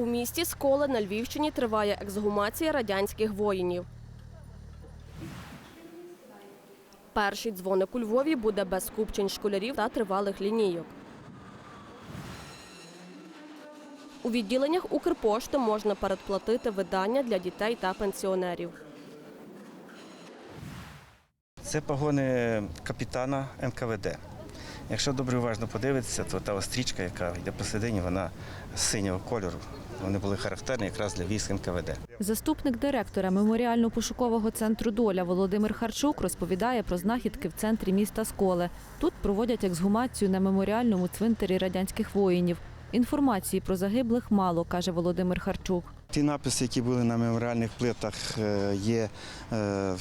У місті Сколе на Львівщині триває ексгумація радянських воїнів. Перший дзвоник у Львові буде без скупчень школярів та тривалих лінійок. У відділеннях Укрпошти можна передплатити видання для дітей та пенсіонерів. Це погони капітана НКВД. Якщо добре уважно подивитися, то та острічка, яка йде посередині, вона синього кольору. Вони були характерні якраз для військ НКВД. Заступник директора меморіально-пошукового центру Доля Володимир Харчук розповідає про знахідки в центрі міста Сколе. Тут проводять ексгумацію на меморіальному цвинтарі радянських воїнів. Інформації про загиблих мало, каже Володимир Харчук. Ті написи, які були на меморіальних плитах, е, є е,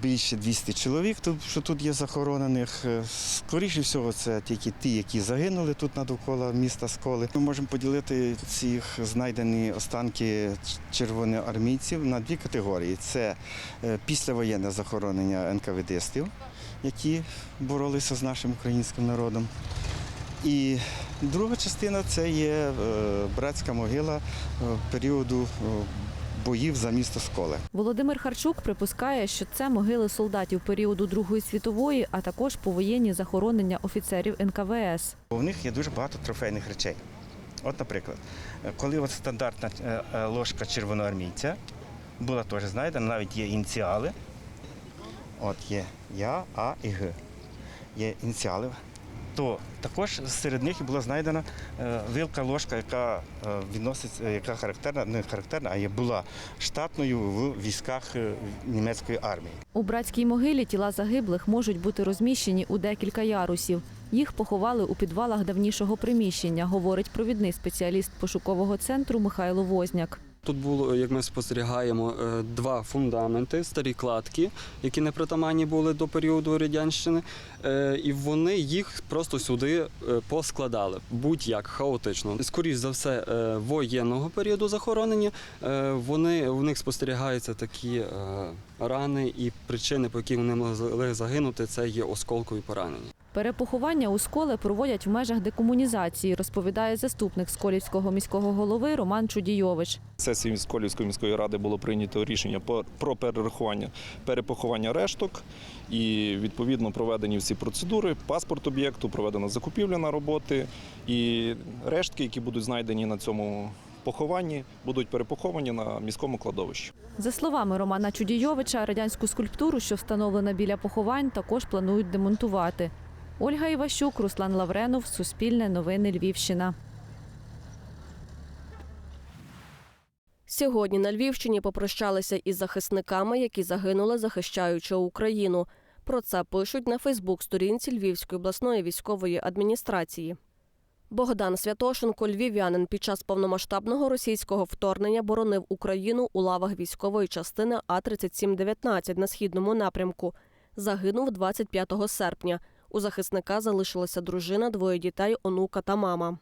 більше 200 чоловік, що тут є захоронених. Е, Скоріше всього, це тільки ті, які загинули тут надовкола міста Сколи. Ми можемо поділити цих знайдені останки червоноармійців на дві категорії: це е, післявоєнне захоронення НКВДстів, які боролися з нашим українським народом. І друга частина це є е, братська могила періоду боїв за місто Сколе. Володимир Харчук припускає, що це могили солдатів періоду Другої світової, а також повоєнні захоронення офіцерів НКВС. У них є дуже багато трофейних речей. От, наприклад, коли от стандартна е, е, ложка червоноармійця була теж знайдена, навіть є ініціали. От є Я, А і Г. Є ініціали. То також серед них була знайдена е, вилка ложка, яка е, відноситься, яка характерна, не характерна, а була штатною в військах е, німецької армії. У братській могилі тіла загиблих можуть бути розміщені у декілька ярусів. Їх поховали у підвалах давнішого приміщення, говорить провідний спеціаліст пошукового центру Михайло Возняк. Тут було, як ми спостерігаємо, е, два фундаменти, старі кладки, які непритаманні були до періоду радянщини, е, і вони їх просто сюди е, поскладали, будь-як хаотично. Скоріше за все, воєнного періоду захоронення вони в них спостерігаються такі рани і причини, по яких вони могли загинути, це є осколкові поранення. Перепоховання у сколе проводять в межах декомунізації, розповідає заступник сколівського міського голови Роман Чудійович. сесії Сколівської міської ради було прийнято рішення про перерахування перепоховання решток і відповідно проведені всі процедури. Паспорт об'єкту, проведена закупівля на роботи і рештки, які будуть знайдені на цьому похованні, будуть перепоховані на міському кладовищі. За словами Романа Чудійовича, радянську скульптуру, що встановлена біля поховань, також планують демонтувати. Ольга Іващук, Руслан Лавренов, Суспільне новини Львівщина. Сьогодні на Львівщині попрощалися із захисниками, які загинули, захищаючи Україну. Про це пишуть на Фейсбук-сторінці Львівської обласної військової адміністрації. Богдан Святошенко, львів'янин, під час повномасштабного російського вторгнення боронив Україну у лавах військової частини А-3719 на східному напрямку. Загинув 25 серпня. У захисника залишилася дружина, двоє дітей, онука та мама.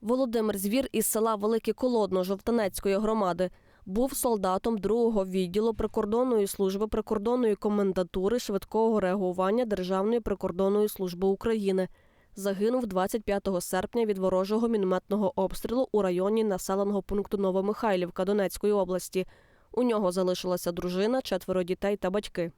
Володимир Звір із села Велике Колодно Жовтанецької громади був солдатом другого відділу прикордонної служби прикордонної комендатури швидкого реагування Державної прикордонної служби України. Загинув 25 серпня від ворожого мінометного обстрілу у районі населеного пункту Новомихайлівка Донецької області. У нього залишилася дружина, четверо дітей та батьки.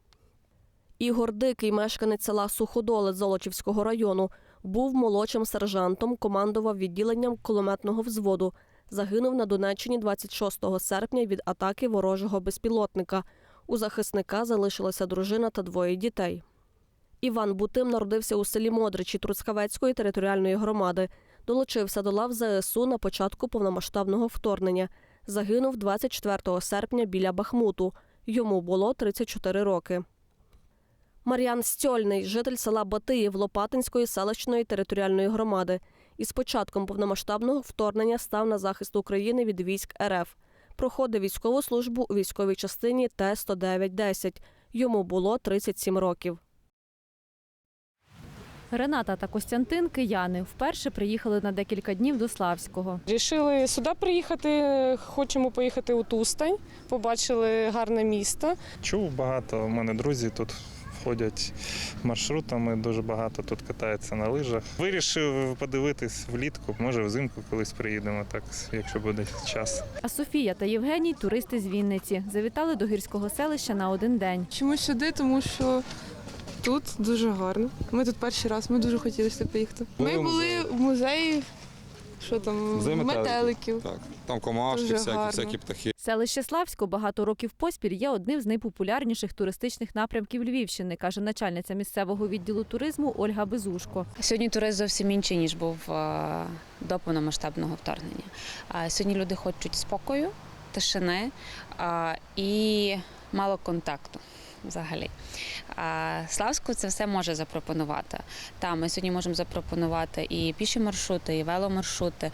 Ігор Дикий, мешканець села Суходолець Золочівського району, був молодшим сержантом, командував відділенням кулеметного взводу. Загинув на Донеччині 26 серпня від атаки ворожого безпілотника. У захисника залишилася дружина та двоє дітей. Іван Бутим народився у селі Модричі Труцкавецької територіальної громади. Долучився до лав ЗСУ на початку повномасштабного вторгнення. Загинув 24 серпня біля Бахмуту. Йому було 34 роки. Мар'ян Стьольний, житель села Батиїв Лопатинської селищної територіальної громади. Із початком повномасштабного вторгнення став на захист України від військ РФ. Проходив військову службу у військовій частині Т-109-10. Йому було 37 років. Рената та Костянтин кияни вперше приїхали на декілька днів до Славського. Рішили сюди приїхати. Хочемо поїхати у Тустань. Побачили гарне місто. Чув багато. У мене друзі тут ходять маршрутами, дуже багато тут катається на лижах. Вирішив подивитись влітку, може взимку колись приїдемо, так, якщо буде час. А Софія та Євгеній туристи з Вінниці. Завітали до гірського селища на один день. Чому сюди? Тому що тут дуже гарно. Ми тут перший раз, ми дуже хотіли сюди поїхати. Ми Були в музеї. Що там, метеликів. Так, там комашки, Дуже всякі, гарно. всякі птахи. Селище Славсько багато років поспіль є одним з найпопулярніших туристичних напрямків Львівщини, каже начальниця місцевого відділу туризму Ольга Безушко. Сьогодні туризм зовсім інший, ніж був е, до повномасштабного вторгнення. Сьогодні люди хочуть спокою, тишини і мало контакту. Взагалі, а Славську це все може запропонувати. Та ми сьогодні можемо запропонувати і піші маршрути, і веломаршрути,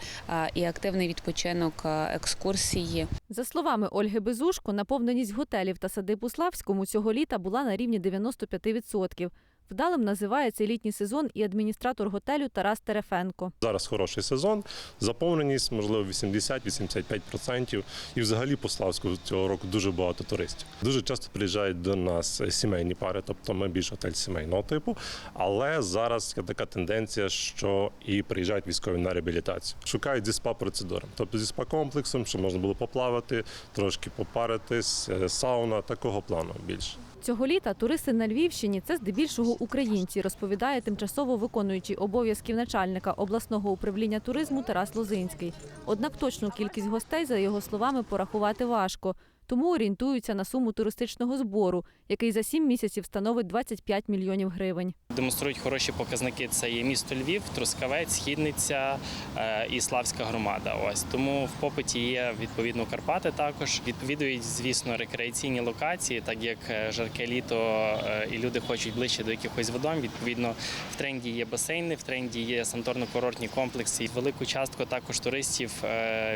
і активний відпочинок, екскурсії. За словами Ольги Безушко, наповненість готелів та садиб у Славському цього літа була на рівні 95%. Вдалим називає цей літній сезон і адміністратор готелю Тарас Терефенко. Зараз хороший сезон, заповненість, можливо, 80-85%. І взагалі по Славську цього року дуже багато туристів. Дуже часто приїжджають до нас сімейні пари, тобто ми більш готель сімейного типу. Але зараз є така тенденція, що і приїжджають військові на реабілітацію. Шукають зі спа-процедурами, тобто зі спа-комплексом, щоб можна було поплавати, трошки попаритись, е, сауна, такого плану більше. Цього літа туристи на Львівщині це здебільшого українці, розповідає тимчасово виконуючий обов'язків начальника обласного управління туризму Тарас Лозинський. Однак точну кількість гостей, за його словами, порахувати важко. Тому орієнтуються на суму туристичного збору, який за сім місяців становить 25 мільйонів гривень. Демонструють хороші показники. Це є місто Львів, Трускавець, Східниця е, і Славська громада. Ось тому в попиті є відповідно Карпати. Також відвідують, звісно, рекреаційні локації, так як е, жарке літо е, і люди хочуть ближче до якихось водойм. Відповідно, в тренді є басейни, в тренді є санаторно-курортні комплекси. Велику частку також туристів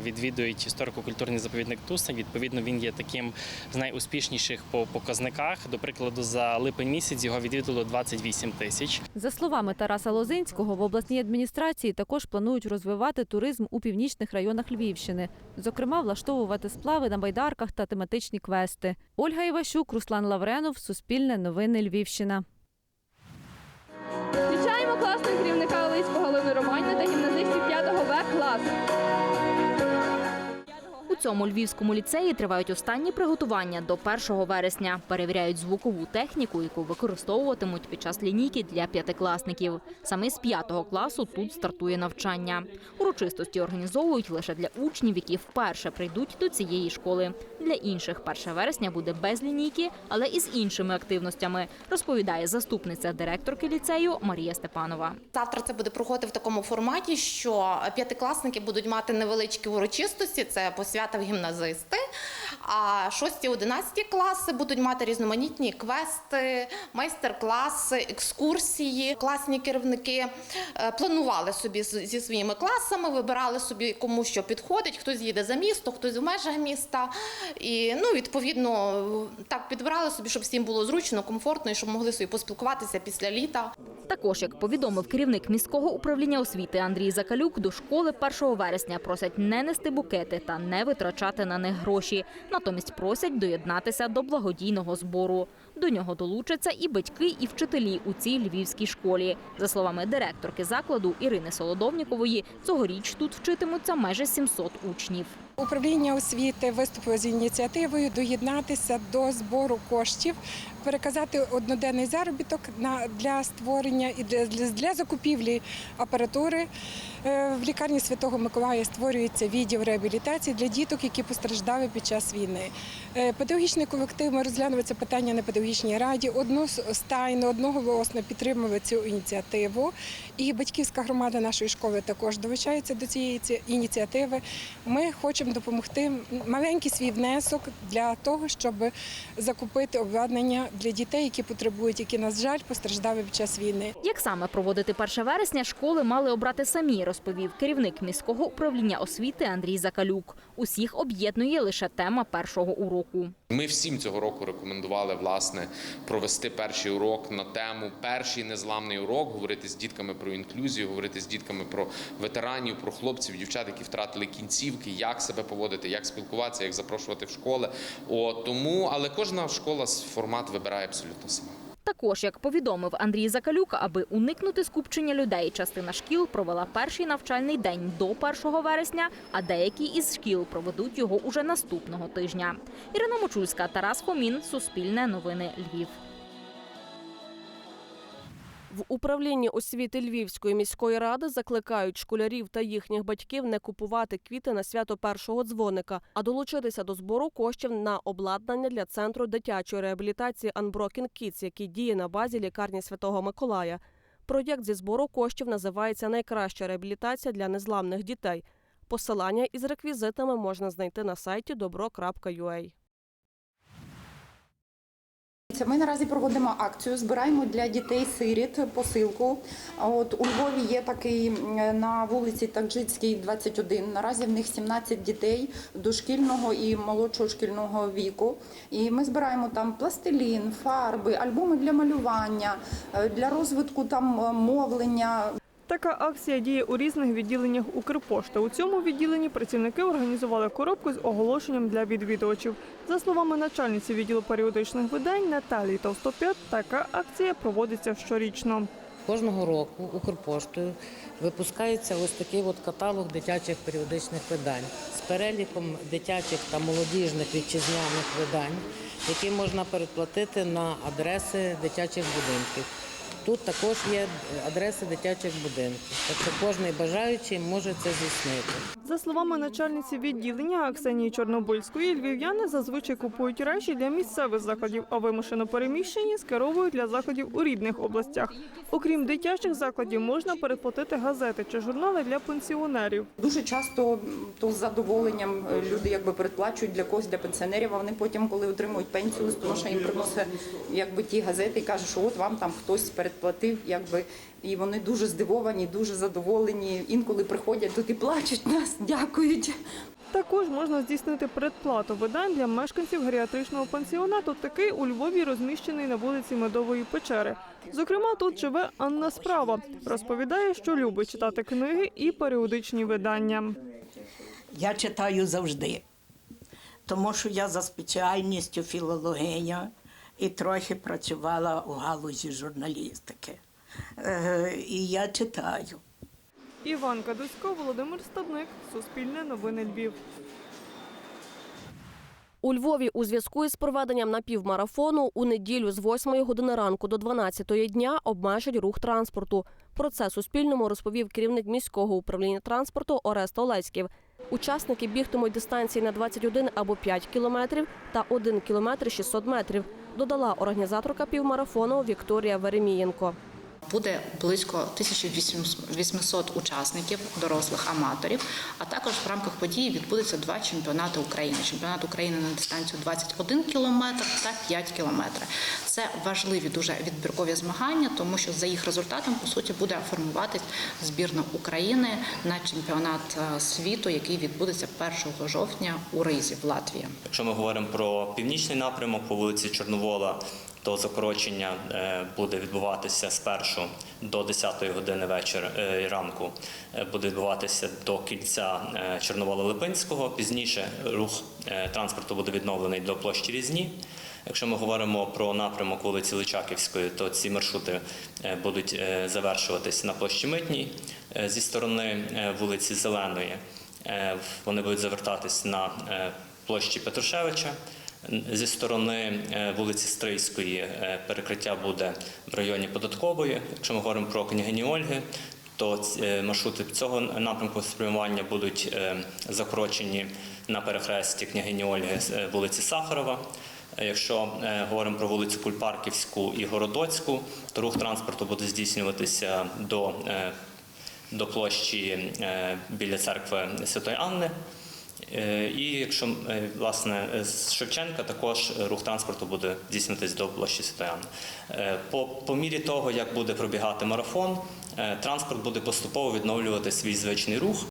відвідують історико-культурний заповідник Тусень. Відповідно, він є таким з найуспішніших по показниках. До прикладу, за липень місяць його відвідало 28 тисяч. За словами Тараса Лозинського, в обласній адміністрації також планують розвивати туризм у північних районах Львівщини, зокрема, влаштовувати сплави на байдарках та тематичні квести. Ольга Іващук, Руслан Лавренов, Суспільне новини Львівщина. Зустрічаємо класного керівника Олицького Галини Романівни та гімназистів 5 В класу. Цьому львівському ліцеї тривають останні приготування до 1 вересня. Перевіряють звукову техніку, яку використовуватимуть під час лінійки для п'ятикласників. Саме з п'ятого класу тут стартує навчання. Урочистості організовують лише для учнів, які вперше прийдуть до цієї школи. Для інших 1 вересня буде без лінійки, але із іншими активностями, розповідає заступниця директорки ліцею Марія Степанова. Завтра це буде проходити в такому форматі, що п'ятикласники будуть мати невеличкі урочистості, це посвята в гімназисти. А 6-11 класи будуть мати різноманітні квести, майстер-класи, екскурсії. Класні керівники е, планували собі зі своїми класами, вибирали собі кому що підходить. Хтось їде за місто, хтось в межах міста. І ну, відповідно так підбирали собі, щоб всім було зручно, комфортно і щоб могли собі поспілкуватися після літа. Також, як повідомив керівник міського управління освіти Андрій Закалюк, до школи 1 вересня просять не нести букети та не витрачати на них гроші. Натомість просять доєднатися до благодійного збору. До нього долучаться і батьки, і вчителі у цій львівській школі. За словами директорки закладу Ірини Солодовнікової, цьогоріч тут вчитимуться майже 700 учнів. Управління освіти виступило з ініціативою доєднатися до збору коштів, переказати одноденний заробіток на для створення і для, закупівлі апаратури. Е, В лікарні Святого Миколая створюється відділ реабілітації для діток, які постраждали під час війни. Е, Педагогічний колектив ми розглянули це питання на педагогічній раді. Одностайно, одноголосно підтримали цю ініціативу. І батьківська громада нашої школи також долучається до цієї ініціативи. Ми хочемо допомогти маленький свій внесок для того, щоб закупити обладнання для дітей, які потребують, які, на жаль, постраждали під час війни. Як саме проводити 1 вересня, школи мали обрати самі, розповів керівник міського управління освіти Андрій Закалюк. Усіх об'єднує лише тема першого уроку. Ми всім цього року рекомендували власне провести перший урок на тему перший незламний урок, говорити з дітками про інклюзію, говорити з дітками про ветеранів, про хлопців, дівчат, які втратили кінцівки, як себе поводити, як спілкуватися, як запрошувати в школи. О, тому, але кожна школа формат вибирає абсолютно сама. Також, як повідомив Андрій Закалюк, аби уникнути скупчення людей, частина шкіл провела перший навчальний день до 1 вересня, а деякі із шкіл проведуть його уже наступного тижня. Ірина Мочульська, Тарас Комін, Суспільне новини Львів. В управлінні освіти Львівської міської ради закликають школярів та їхніх батьків не купувати квіти на свято першого дзвоника, а долучитися до збору коштів на обладнання для центру дитячої реабілітації Unbroken Kids, який діє на базі лікарні Святого Миколая. Проєкт зі збору коштів називається Найкраща реабілітація для незламних дітей. Посилання із реквізитами можна знайти на сайті dobro.ua. Ми наразі проводимо акцію, збираємо для дітей-сиріт посилку. От у Львові є такий на вулиці Таджицькій, 21. Наразі в них 17 дітей дошкільного і молодшого шкільного віку. І ми збираємо там пластилін, фарби, альбоми для малювання, е, для розвитку там е, мовлення. Така акція діє у різних відділеннях Укрпошти. У цьому відділенні працівники організували коробку з оголошенням для відвідувачів. За словами начальниці відділу періодичних видань Наталії Товстоп'ят, така акція проводиться щорічно. Кожного року Укрпоштою випускається ось такий от каталог дитячих періодичних видань з переліком дитячих та молодіжних вітчизняних видань, які можна передплатити на адреси дитячих будинків. Тут також є адреси дитячих будинків, так що кожен бажаючий може це здійснити. За словами начальниці відділення Аксенії Чорнобильської, львів'яни зазвичай купують речі для місцевих закладів, а вимушено переміщені скеровують для заходів у рідних областях. Окрім дитячих закладів, можна переплатити газети чи журнали для пенсіонерів. Дуже часто то з задоволенням е, люди якби передплачують для когось, для пенсіонерів, а вони потім, коли отримують пенсію, тому що їм приносить якби ті газети і каже, що от вам там хтось передплатив, якби і вони дуже здивовані, дуже задоволені. Інколи приходять тут і плачуть нас, дякують. Також можна здійснити предплату видань для мешканців геріатричного пансіонату. Такий у Львові розміщений на вулиці Медової печери. Зокрема, тут живе Анна Справа. Розповідає, що любить читати книги і періодичні видання. Я читаю завжди, тому що я за спеціальністю філологиня і трохи працювала у галузі журналістики. Е, І я читаю. Іван Кадусько, Володимир Стадник, Суспільне новини Львів. У Львові у зв'язку із проведенням напівмарафону у неділю з 8 години ранку до 12 дня обмежать рух транспорту. Про це Суспільному розповів керівник міського управління транспорту Орест Олеськів. Учасники бігтимуть дистанції на 21 або 5 кілометрів та 1 кілометр 600 метрів, додала організаторка півмарафону Вікторія Веремієнко. Буде близько 1800 учасників, дорослих аматорів. А також в рамках події відбудеться два чемпіонати України: чемпіонат України на дистанцію 21 кілометр та 5 кілометрів. Це важливі дуже відбіркові змагання, тому що за їх результатом по суті буде формуватись збірна України на чемпіонат е, світу, який відбудеться 1 жовтня у Ризі в Латвії. Якщо ми говоримо про північний напрямок по вулиці Чорновола, то закорочення е, буде відбуватися спершу до 10-ї години вечора е, ранку. Е, Буде відбуватися до кільця е, Чорновола Липинського. Пізніше рух транспорту буде відновлений до площі Різні. Якщо ми говоримо про напрямок вулиці Личаківської, то ці маршрути будуть завершуватись на площі Митній зі сторони вулиці Зеленої. Вони будуть завертатись на площі Петрушевича. Зі сторони е, вулиці Стрийської е, перекриття буде в районі податкової. Якщо ми говоримо про княгині Ольги, то е, маршрути цього напрямку спрямування будуть закорочені на перехресті княгині Ольги з вулиці Сахарова. Якщо говоримо про вулицю Кульпарківську і Городоцьку, то рух транспорту буде здійснюватися до, до площі біля церкви Святої Анни. Е, І якщо е, власне з Шевченка також рух транспорту буде здійснитись до площі Святої Е, По, по мірі того, як буде пробігати марафон, транспорт буде поступово відновлювати свій звичний рух.